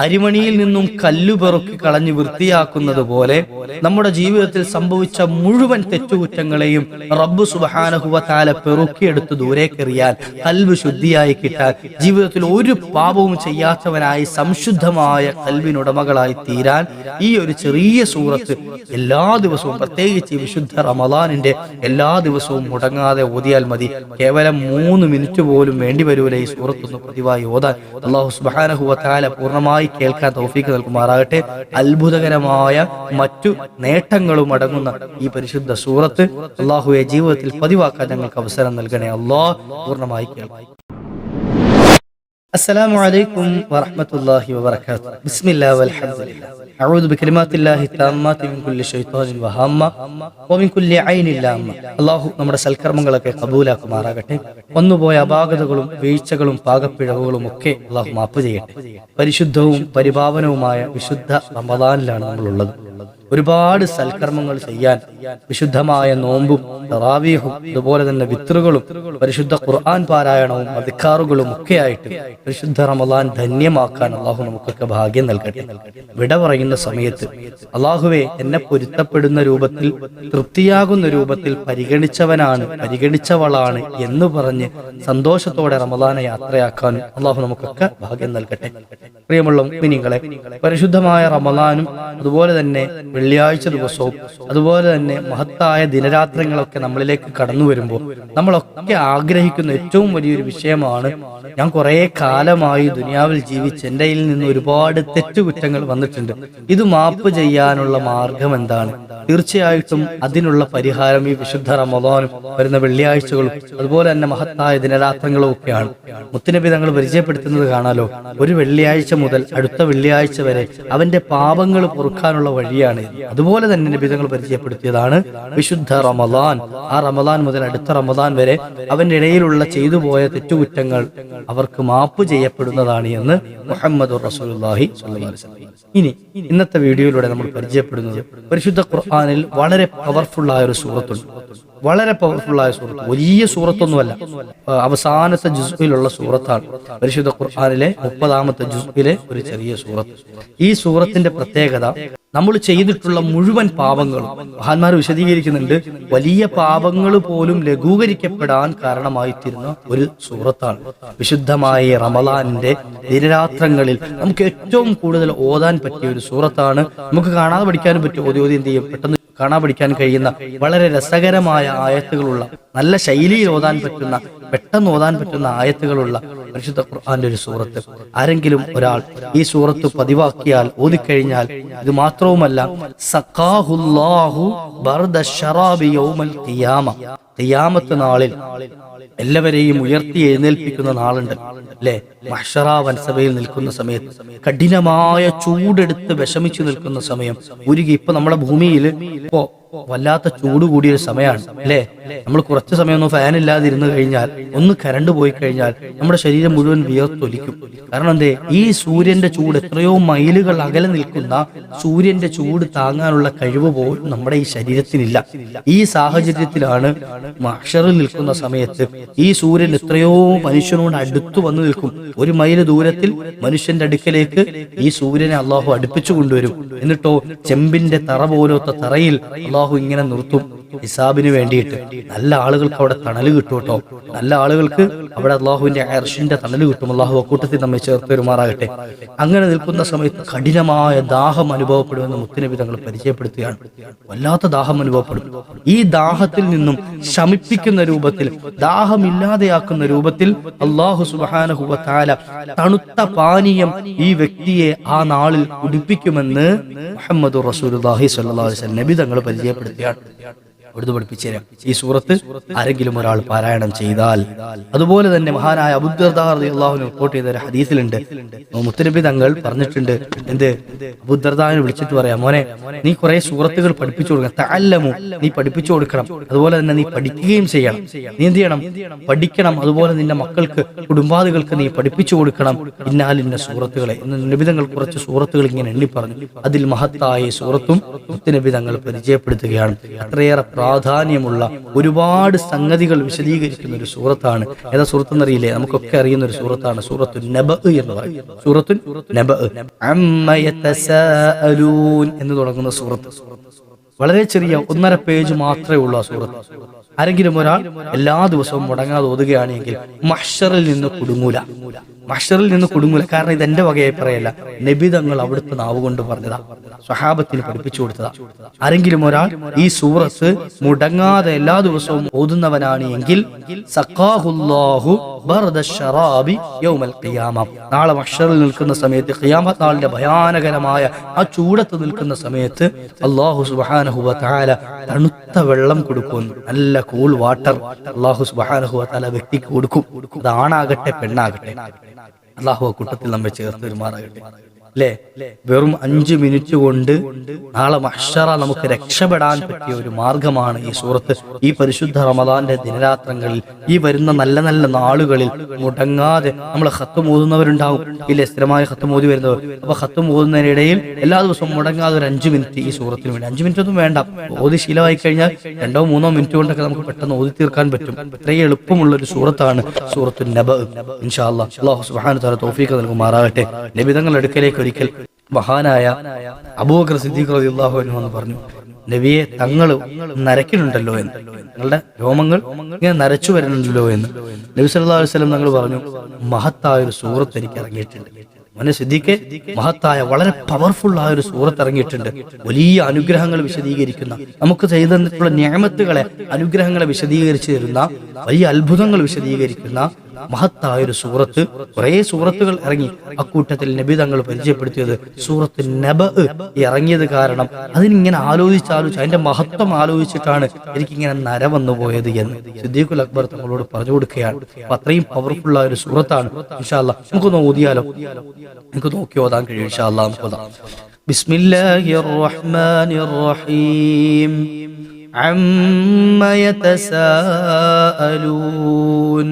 അരിമണിയിൽ നിന്നും കല്ലുപെറുക്കി കളഞ്ഞ് വൃത്തിയാക്കുന്നത് പോലെ നമ്മുടെ ജീവിതത്തിൽ സംഭവിച്ച മുഴുവൻ തെറ്റുകുറ്റങ്ങളെയും റബ്ബു സുബഹാനഹുവ താല പെറുക്കിയെടുത്ത് ദൂരേക്കെറിയാൻ കൽവ് ശുദ്ധിയായി കിട്ടാൻ ജീവിതത്തിൽ ഒരു പാപവും ചെയ്യാത്തവനായി സംശുദ്ധമായ കൽവിനുടമകളായി തീരാൻ ഈ ഒരു ചെറിയ സൂറത്ത് എല്ലാ ദിവസവും പ്രത്യേകിച്ച് വിശുദ്ധ റമദാനിന്റെ എല്ലാ ദിവസവും മുടങ്ങാതെ ഓതിയാൽ മതി. കേവലം മൂന്ന് മിനിറ്റ് പോലും വേണ്ടി വരൂല ഈ സൂറത്തൊന്ന് പതിവായി ഓതാൻ. അള്ളാഹു സുബാനഹുവ പൂർണമായി കേൾക്കാൻ തോഫീക്ക് നൽകുമാറാകട്ടെ. അത്ഭുതകരമായ മറ്റു നേട്ടങ്ങളും അടങ്ങുന്ന ഈ പരിശുദ്ധ സൂറത്ത് അള്ളാഹുവെ ജീവിതത്തിൽ പതിവാക്കാൻ ഞങ്ങൾക്ക് അവസരം നൽകണേ. അള്ളാഹ് പൂർണമായി കേൾക്കാം. السلام عليكم ورحمة الله وبركاته بسم الله والحمد لله أعوذ بكلمات الله التامات من كل شيطان وهامة ومن كل عين لامة അള്ളാഹു നമ്മുടെ സൽക്കർമ്മങ്ങളൊക്കെ കബൂലാക്കുമാറാകട്ടെ വന്നുപോയ അപാകതകളും വീഴ്ചകളും പാകപ്പിഴവുകളും ഒക്കെ അള്ളാഹു മാപ്പ് ചെയ്യട്ടെ പരിശുദ്ധവും പരിപാവനവുമായ വിശുദ്ധ റമദാനിലാണ് നമ്മളുള്ളത് ഒരുപാട് സൽക്കർമ്മങ്ങൾ ചെയ്യാൻ വിശുദ്ധമായ നോമ്പും റാവീഹും അതുപോലെ തന്നെ വിത്രുകളും പരിശുദ്ധ ഖുർആൻ പാരായണവും അധികാറുകളും ഒക്കെയായിട്ട് പരിശുദ്ധ റമദാൻ ധന്യമാക്കാൻ അള്ളാഹു നമുക്കൊക്കെ ഭാഗ്യം നൽകട്ടെ. വിട പറയുന്ന സമയത്ത് അള്ളാഹുവെ എന്നെ പൊരുത്തപ്പെടുന്ന രൂപത്തിൽ തൃപ്തിയാകുന്ന രൂപത്തിൽ പരിഗണിച്ചവനാണ് പരിഗണിച്ചവളാണ് എന്ന് പറഞ്ഞ് സന്തോഷത്തോടെ റമദാനെ യാത്രയാക്കാൻ അള്ളാഹു നമുക്കൊക്കെ ഭാഗ്യം നൽകട്ടെ. പ്രിയമുള്ള പരിശുദ്ധമായ റമദാനും അതുപോലെ തന്നെ വെള്ളിയാഴ്ച ദിവസവും അതുപോലെ തന്നെ മഹത്തായ ദിനരാത്രങ്ങളൊക്കെ നമ്മളിലേക്ക് കടന്നു വരുമ്പോൾ നമ്മളൊക്കെ ആഗ്രഹിക്കുന്ന ഏറ്റവും വലിയൊരു വിഷയമാണ് ഞാൻ കുറെ കാലമായി ദുനിയാവിൽ ജീവിച്ച് എന്റെ നിന്ന് ഒരുപാട് തെറ്റുകുറ്റങ്ങൾ വന്നിട്ടുണ്ട്. ഇത് മാപ്പ് ചെയ്യാനുള്ള മാർഗം എന്താണ്? തീർച്ചയായിട്ടും അതിനുള്ള പരിഹാരം ഈ വിശുദ്ധ റമദാനും വരുന്ന വെള്ളിയാഴ്ചകളും അതുപോലെ തന്നെ മഹത്തായ ദിനരാത്രങ്ങളും ഒക്കെയാണ്. മുത്തുനബി തങ്ങൾ പരിചയപ്പെടുത്തുന്നത് കാണാലോ? ഒരു വെള്ളിയാഴ്ച മുതൽ അടുത്ത വെള്ളിയാഴ്ച വരെ അവന്റെ പാപങ്ങൾ പൊറുക്കാനുള്ള വഴിയാണ്. അതുപോലെ തന്നെ നബി തങ്ങൾ പരിചയപ്പെടുത്തിയതാണ് വിശുദ്ധ റമദാൻ. ആ റമദാൻ മുതൽ അടുത്ത റമദാൻ വരെ അവന്റെ ഇടയിലുള്ള ചെയ്തു പോയ തെറ്റുകുറ്റങ്ങൾ അവർക്ക് മാപ്പ് ചെയ്യപ്പെടുന്നതാണ് എന്ന് മുഹമ്മദ് അലൈഹി ഇനി ഇന്നത്തെ വീഡിയോയിലൂടെ നമ്മൾ പരിചയപ്പെടുന്നത് പരിശുദ്ധ ഖുർആാനിൽ വളരെ പവർഫുൾ ആയ ഒരു സൂറത്തുണ്ട്. വളരെ പവർഫുൾ ആയ സൂറത്ത്. വലിയ സൂറത്തൊന്നുമല്ല. അവസാനത്തെ ജുസ്ബിലുള്ള സൂറത്താണ്. പരിശുദ്ധ ഖുർആാനിലെ മുപ്പതാമത്തെ ജുസ്ബിലെ ഒരു ചെറിയ സൂറത്ത്. ഈ സൂറത്തിന്റെ പ്രത്യേകത നമ്മൾ ചെയ്തിട്ടുള്ള മുഴുവൻ പാപങ്ങളും. മഹാന്മാർ വിശദീകരിക്കുന്നുണ്ട് വലിയ പാപങ്ങൾ പോലും ലഘൂകരിക്കപ്പെടാൻ കാരണമായിത്തീരുന്ന ഒരു സൂറത്താണ്. വിശുദ്ധമായ റമലാനിന്റെ ദിനരാത്രങ്ങളിൽ നമുക്ക് ഏറ്റവും കൂടുതൽ ഓതാൻ പറ്റിയ ഒരു സൂറത്താണ്. നമുക്ക് കാണാതെ പഠിക്കാനും പറ്റും ഓതി ഓതി എന്ത് ചെയ്യും? പെട്ടെന്ന് കാണാൻ പഠിക്കാൻ കഴിയുന്ന വളരെ രസകരമായ ആയത്തുകളുള്ള നല്ല ശൈലിയിൽ ഓതാൻ പറ്റുന്ന പെട്ടെന്ന് ഓതാൻ പറ്റുന്ന ആയത്തുകളുള്ള പരിശുദ്ധ ഖുർആന്റെ ഒരു സൂറത്ത്. ആരെങ്കിലും ഒരാൾ ഈ സൂറത്ത് പതിവാക്കിയാൽ ഓതിക്കഴിഞ്ഞാൽ ഇത് മാത്രവുമല്ല സഖാഹുല്ലാഹു ഖിയാമത്ത് നാളിൽ എല്ലാവരെയും ഉയർത്തി എഴുന്നേൽപ്പിക്കുന്ന നാളുണ്ട് അല്ലെ? മഹ്ഷറ വൻസഭയിൽ നിൽക്കുന്ന സമയത്ത് കഠിനമായ ചൂടെടുത്ത് വിഷമിച്ചു നിൽക്കുന്ന സമയം. ഉരുകി ഇപ്പൊ നമ്മുടെ ഭൂമിയിൽ ഇപ്പോ വല്ലാത്ത ചൂട് കൂടിയ സമയമാണ് അല്ലെ? നമ്മൾ കുറച്ച് സമയം ഒന്ന് ഫാൻ ഇല്ലാതെ ഇരുന്ന് കഴിഞ്ഞാൽ ഒന്ന് കരണ്ട് പോയി കഴിഞ്ഞാൽ നമ്മുടെ ശരീരം മുഴുവൻ വിയർത്തൊലിക്കും. കാരണം എന്തേ? ഈ സൂര്യന്റെ ചൂട് എത്രയോ മൈലുകൾ അകലെ നിൽക്കുന്ന സൂര്യന്റെ ചൂട് താങ്ങാനുള്ള കഴിവ് പോലും നമ്മുടെ ഈ ശരീരത്തിനില്ല. ഈ സാഹചര്യത്തിലാണ് മഷറിൽ നിൽക്കുന്ന സമയത്ത് ഈ സൂര്യൻ എത്രയോ മനുഷ്യനോട് അടുത്തു വന്നു നിൽക്കും. ഒരു മൈൽ ദൂരത്തിൽ മനുഷ്യന്റെ അടുക്കലേക്ക് ഈ സൂര്യനെ അള്ളാഹു അടുപ്പിച്ചു കൊണ്ടുവരും. എന്നിട്ടോ ചെമ്പിന്റെ തറ പോലത്തെ തറയിൽ അള്ളാഹു ഇങ്ങനെ നിർത്തും ഹിസാബിന് വേണ്ടിയിട്ട്. നല്ല ആളുകൾക്ക് അവിടെ തണൽ കിട്ടും കേട്ടോ നല്ല ആളുകൾക്ക് അവിടെ അള്ളാഹുവിന്റെ അർഷിന്റെ തണൽ കിട്ടും. അള്ളാഹു അക്കൂട്ടത്തിൽ നമ്മെ ചേർത്ത് പെരുമാറാകട്ടെ. അങ്ങനെ നിൽക്കുന്ന സമയത്ത് കഠിനമായ ദാഹം അനുഭവപ്പെടുമെന്ന് മുത്തനബി തങ്ങൾ പരിചയപ്പെടുത്തുകയാണ്. വല്ലാത്ത ദാഹം അനുഭവപ്പെടും. ഈ ദാഹത്തിൽ നിന്നും ശമിപ്പിക്കുന്ന രൂപത്തിൽ ദാഹമില്ലാതെയാക്കുന്ന രൂപത്തിൽ അള്ളാഹു സുബാനഹുവ തണുത്ത പാനീയം ഈ വ്യക്തിയെ ആ നാളിൽ കുടിപ്പിക്കുമെന്ന് മുഹമ്മദ് വസല്ലം നബി തങ്ങൾ പരിചയപ്പെടുത്തിയാണ് അവിടുന്ന് പഠിപ്പിച്ചേരാം ഈ സൂറത്ത് ആരെങ്കിലും ഒരാൾ പാരായണം ചെയ്താൽ അതുപോലെ തന്നെ മഹാനായ അബുദ്ദർദാഹു റിപ്പോർട്ട് ചെയ്ത ഒരു ഹദീസിലുണ്ട്. മുത്തനബി തങ്ങൾ പറഞ്ഞിട്ടുണ്ട് എന്ത്? അബുദ്ദർദാഹിനെ വിളിച്ചിട്ട് പറയാം മോനെ നീ കുറെ സൂറത്തുകൾ പഠിപ്പിച്ചു കൊടുക്കണം. നീ പഠിപ്പിച്ചു കൊടുക്കണം. അതുപോലെ തന്നെ നീ പഠിക്കുകയും ചെയ്യണം. നീ എന്ത് ചെയ്യണം? പഠിക്കണം. അതുപോലെ നിന്റെ മക്കൾക്ക് കുടുംബാദികൾക്ക് നീ പഠിപ്പിച്ചു കൊടുക്കണം. ഇന്നാലിന്ന സൂറത്തുകളെ. നബിതങ്ങൾ കുറച്ച് സൂറത്തുകൾ ഇങ്ങനെ എണ്ണി പറഞ്ഞു. അതിൽ മഹത്തായ സൂറത്തും മുത്തനബി തങ്ങൾ പരിചയപ്പെടുത്തുകയാണ്. അത്രയേറെ പ്രാധാന്യമുള്ള ഒരുപാട് സംഗതികൾ വിശദീകരിക്കുന്ന ഒരു സൂറത്താണ്. ഏതാ സൂറത്ത് എന്നറിയില്ലേ നമുക്കൊക്കെ അറിയുന്ന ഒരു സൂറത്താണ് സൂറത്തു നബ എന്ന് പറയും സൂറത്തു നബ എന്ന് തുടങ്ങുന്ന സൂറത്ത്. വളരെ ചെറിയ ഒന്നര പേജ് മാത്രമേ ഉള്ളൂ ആ സൂറത്ത്. ആരെങ്കിലും ഒരാൾ എല്ലാ ദിവസവും മുടങ്ങാതെ ഓതുകയാണെങ്കിൽ മഷറിൽ നിന്ന് കുടുങ്ങൂല. മഷറിൽ നിന്ന് കുടുങ്ങൂല. കാരണം ഇത് എന്റെ വകയായി പറയല്ല. നബിതങ്ങൾ അവിടുത്തെ നാവ് കൊണ്ട് പറഞ്ഞതാ. സ്വഹാബത്തിന് പഠിപ്പിച്ചു കൊടുത്തതാ. ആരെങ്കിലും ഒരാൾ ഈ സൂറത്ത് മുടങ്ങാതെ എല്ലാ ദിവസവും ഓതുന്നവനാണ് എങ്കിൽ നാളെ മഷറിൽ നിൽക്കുന്ന സമയത്ത് ഖിയാമത്ത് നാളിന്റെ ഭയാനകരമായ ആ ചൂടത്ത് നിൽക്കുന്ന സമയത്ത് അള്ളാഹു തആല തണുത്ത വെള്ളം കൊടുക്കുന്നു നല്ല കൂൾ വാട്ടർ അള്ളാഹു തആല വ്യക്തിക്ക് കൊടുക്കും. അത് ആണാകട്ടെ പെണ്ണാകട്ടെ. അള്ളാഹു കൂട്ടത്തിൽ നമ്മെ ചേർത്ത് പെരുമാറാകട്ടെ അല്ലേ വെറും അഞ്ചു മിനിറ്റ് കൊണ്ട് നാളെ മഹ്ഷറ നമുക്ക് രക്ഷപ്പെടാൻ പറ്റിയ ഒരു മാർഗമാണ് ഈ സൂറത്ത്. ഈ പരിശുദ്ധ റമദാന്റെ ദിനരാത്രങ്ങളിൽ ഈ വരുന്ന നല്ല നല്ല നാളുകളിൽ മുടങ്ങാതെ നമ്മൾ ഹത്ത് മോതുന്നവരുണ്ടാവും ഇല്ലേ? സ്ഥിരമായ ഹത്ത് മോതി വരുന്നവർ. അപ്പൊ ഹത്ത് മോതുന്നതിനിടയിൽ എല്ലാ ദിവസവും മുടങ്ങാതെ ഒരു അഞ്ചു മിനിറ്റ് ഈ സൂറത്തിന് വേണ്ടി. അഞ്ചു മിനിറ്റ് ഒന്നും വേണ്ട. ഓതി ശീലമായി കഴിഞ്ഞാൽ രണ്ടോ മൂന്നോ മിനിറ്റ് കൊണ്ടൊക്കെ നമുക്ക് പെട്ടെന്ന് ഓതി തീർക്കാൻ പറ്റും. ഇത്രയും എളുപ്പമുള്ള ഒരു സൂറത്താണ് സൂറത്തു നബ് ഇൻഷാ അള്ളാഹു സുബ്ഹാനഹു തആല തോഫീക്ക് നൽകുമാറാകട്ടെ. നബിതങ്ങളുടെ അടുക്കലേക്ക് ഒരിക്കൽ മഹാനായ അബൂബക്കർ സിദ്ദീഖ് റളിയല്ലാഹു അൻഹു എന്ന് പറഞ്ഞു നബിയെ തങ്ങൾ നരക്കിനുണ്ടല്ലോ എന്ന്. നിങ്ങളുടെ രോമങ്ങൾ ഇങ്ങനെ നരച്ചു വരുന്നുണ്ടല്ലോ എന്ന്. നബി അലൈഹി വസല്ലം തങ്ങൾ പറഞ്ഞു മഹത്തായ ഒരു സൂറത്ത് എനിക്ക് ഇറങ്ങിയിട്ടുണ്ട്. മോനെ സിദ്ദീഖ് മഹത്തായ വളരെ പവർഫുൾ ആയ ഒരു സൂറത്ത് ഇറങ്ങിയിട്ടുണ്ട്. വലിയ അനുഗ്രഹങ്ങൾ വിശദീകരിക്കുന്ന നമുക്ക് ചെയ്തു തന്നിട്ടുള്ള അനുഗ്രഹങ്ങളെ വിശദീകരിച്ചു തരുന്ന വലിയ അത്ഭുതങ്ങൾ വിശദീകരിക്കുന്ന മഹത്തായ ഒരു സൂറത്ത് കുറെ സൂറത്തുകൾ ഇറങ്ങി അക്കൂട്ടത്തിൽ നബി തങ്ങൾ പരിചയപ്പെടുത്തിയത് സൂറത്ത് നബ ഇറങ്ങിയത് കാരണം അതിനിങ്ങനെ ആലോചിച്ചാലോചിച്ച് അതിന്റെ മഹത്വം ആലോചിച്ചിട്ടാണ് എനിക്കിങ്ങനെ നര വന്നു പോയത് എന്ന് സിദ്ദീഖുൽ അക്ബർ തങ്ങളോട് പറഞ്ഞു കൊടുക്കുകയാണ് അപ്പൊ അത്രയും പവർഫുൾ ആയ ഒരു സൂറത്താണ് ഇൻഷാല്ല നമുക്കൊന്ന് ഓതിയാലോ നമുക്ക് നോക്കി ഓതാൻ കഴിയും ഇൻഷാല്ല നമുക്ക് ഓതാം ബിസ്മില്ലാഹിർ റഹ്മാനിർ റഹീം عم يتساءلون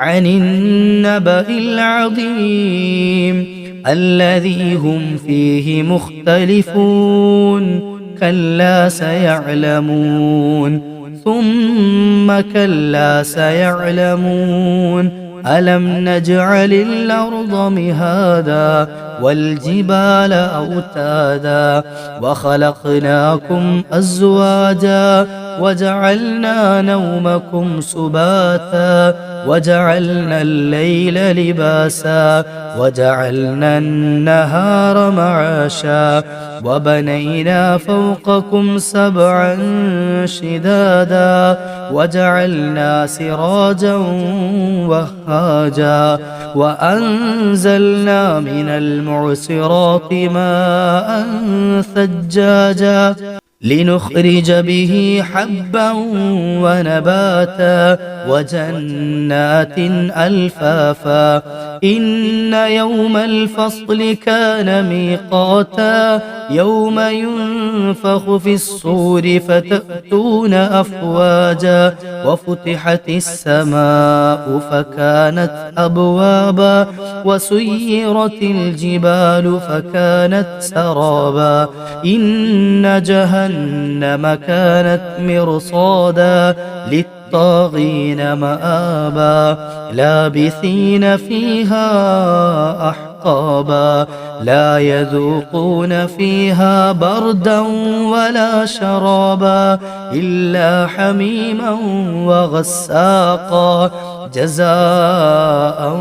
عن النبأ العظيم الذي هم فيه مختلفون كلا سيعلمون. ثم كلا سيعلمون. ألم نجعل الأرض مهادا والجبال أوتادا وخلقناكم أزواجا وجعلنا نومكم سباتا وجعلنا الليل لباسا وجعلنا النهار معاشا وبنينا فوقكم سبعا شدادا وجعلنا سراجا وهاجا وأنزلنا من المعصرات ماء ثجاجا. لنخرج به حبا ونباتا وجنات ألفافا إن يوم الفصل كان ميقاتا يوم ينفخ في الصور فتأتون أفواجا وفتحت السماء فكانت أبوابا وسيرت الجبال فكانت سرابا إن جهنم كانت مرصادا للطاغين مآبا لابثين فيها أحقابا لا يذوقون فيها بردا ولا شرابا إلا حميما وغساقا. جزاء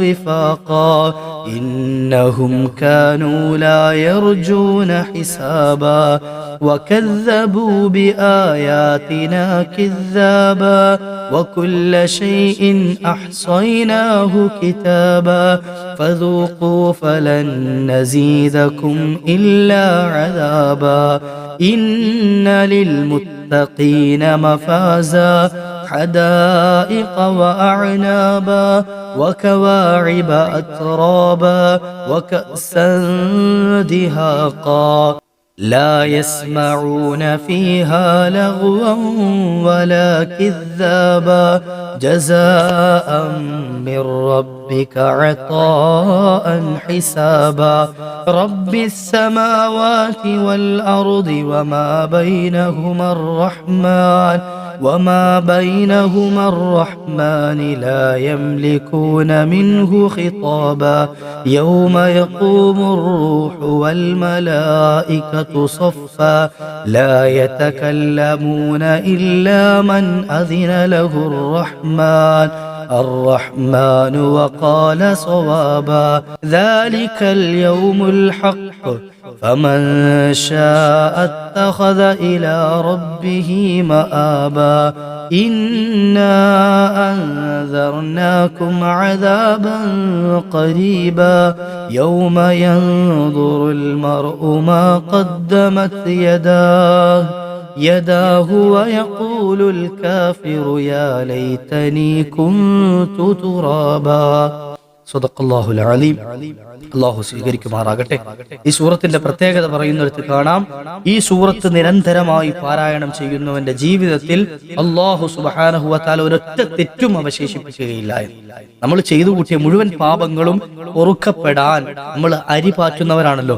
وفاقا. إنهم كانوا لا يرجون حسابا. وكذبوا بآياتنا كذابا. وكل شيء أحصيناه كتابا. فذوقوا فلن نزيدكم إلا عذابا. إن للمتقين مفازا. حدائق وأعنابا وكواعب أترابا وكأسا دهاقا لا يسمعون فيها لغوا ولا كذابا جزاء من رب ربك عطاء حسابا رب السماوات والأرض وما بينهما الرحمن وما بينهما الرحمن لا يملكون منه خطابا يوم يقوم الروح والملائكة صفا لا يتكلمون إلا من أذن له الرحمن الرحمن وقال صوابا ذلك اليوم الحق فمن شاء اتخذ إلى ربه مآبا. إنا أنذرناكم عذابا قريبا. يوم ينظر المرء ما قدمت يداه. يداه ويقول الكافر يا ليتني كنت ترابا. സുദക്കല്ലാഹുൽ അലീം. അള്ളാഹു സ്വീകരിക്കുമാറാകട്ടെ. ഈ സൂറത്തിന്റെ പ്രത്യേകത പറയുന്നിടത്ത് കാണാം. ഈ സൂറത്ത് നിരന്തരമായി പാരായണം ചെയ്യുന്നവന്റെ ജീവിതത്തിൽ അള്ളാഹു സുബാനഹുവത്താല ഒരൊറ്റ തെറ്റും അവശേഷിപ്പിക്കുകയില്ല നമ്മൾ ചെയ്തു കൂട്ടിയ മുഴുവൻ പാപങ്ങളും പൊറുക്കപ്പെടാൻ നമ്മൾ അരി പാറ്റുന്നവരാണല്ലോ.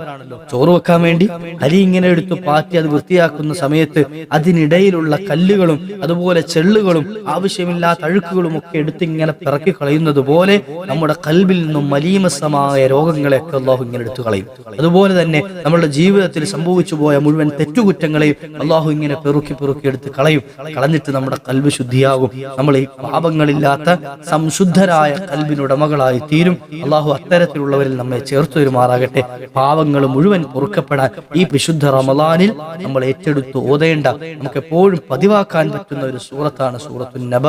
ചോറ് വെക്കാൻ വേണ്ടി അരി ഇങ്ങനെ എടുത്ത് പാറ്റി അത് വൃത്തിയാക്കുന്ന സമയത്ത് അതിനിടയിലുള്ള കല്ലുകളും അതുപോലെ ചെള്ളുകളും ആവശ്യമില്ലാത്ത അഴുക്കുകളും ഒക്കെ എടുത്ത് ഇങ്ങനെ പിറക്കി കളയുന്നത് പോലെ നമ്മുടെ കല്ല് കൽബിൽ നിന്നും മലീമസമായ രോഗങ്ങളെയൊക്കെ അള്ളാഹു ഇങ്ങനെ എടുത്തു കളയും. അതുപോലെ തന്നെ നമ്മുടെ ജീവിതത്തിൽ സംഭവിച്ചു പോയ മുഴുവൻ തെറ്റുകുറ്റങ്ങളെയും അള്ളാഹു ഇങ്ങനെ പെറുക്കി പെറുക്കി എടുത്ത് കളയും. കളഞ്ഞിട്ട് നമ്മുടെ കൽബ് ശുദ്ധിയാകും. നമ്മൾ ഈ പാപങ്ങളില്ലാത്ത സംശുദ്ധരായ കൽബിനുടമകളായി തീരും. അള്ളാഹു അത്തരത്തിലുള്ളവരിൽ നമ്മെ ചേർത്ത് വരുമാറാകട്ടെ. പാവങ്ങൾ മുഴുവൻ പൊറുക്കപ്പെടാൻ ഈ വിശുദ്ധ റമലാനിൽ നമ്മൾ ഏറ്റെടുത്ത് ഓതേണ്ട. നമുക്ക് എപ്പോഴും പതിവാക്കാൻ പറ്റുന്ന ഒരു സൂറത്താണ് സൂറത്തു നബ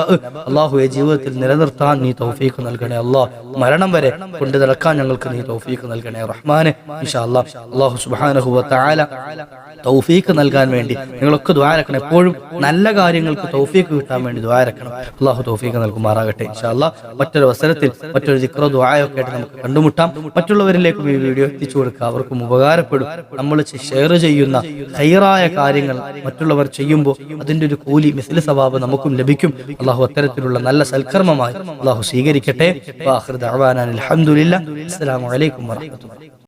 അള്ളാഹുയെ ജീവിതത്തിൽ നിലനിർത്താൻ നീ തൗഫീഖ് നൽകണേ അള്ളാഹ് മരണം വരെ കൊണ്ടു നടക്കാൻ ഞങ്ങൾക്ക് നീ തോഫീക്ക് നൽകണേ റഹ്മാനെ. ഇൻഷാ അള്ളാഹ് അള്ളാഹു സുബ്ഹാനഹു വ തൗഫീഖ് നൽകാൻ വേണ്ടി നിങ്ങളൊക്കെ ദ്വാരക്കണം എപ്പോഴും നല്ല കാര്യങ്ങൾക്ക് തൗഫീക്ക് കിട്ടാൻ വേണ്ടി ദ്വാരക്കണം അള്ളാഹു തൗഫീക്ക് നൽകുമാറാകട്ടെ ഇൻഷാല്ല മറ്റൊരു അവസരത്തിൽ മറ്റൊരു ചിക്രോ ദ്വായൊക്കെ ആയിട്ട് നമുക്ക് കണ്ടുമുട്ടാം. മറ്റുള്ളവരിലേക്കും ഈ വീഡിയോ എത്തിച്ചു കൊടുക്കുക. അവർക്കും ഉപകാരപ്പെടും. നമ്മൾ ഷെയർ ചെയ്യുന്ന ഹൈറായ കാര്യങ്ങൾ മറ്റുള്ളവർ ചെയ്യുമ്പോൾ അതിന്റെ ഒരു കൂലി മിസ്ലി സവാബ് നമുക്കും ലഭിക്കും. അള്ളാഹു അത്തരത്തിലുള്ള നല്ല സൽക്കർമ്മമായി അള്ളാഹു സ്വീകരിക്കട്ടെ. അലഹമുല്ല അസ്സലാമു അലൈക്കും വറഹ്മത്തുള്ളാഹി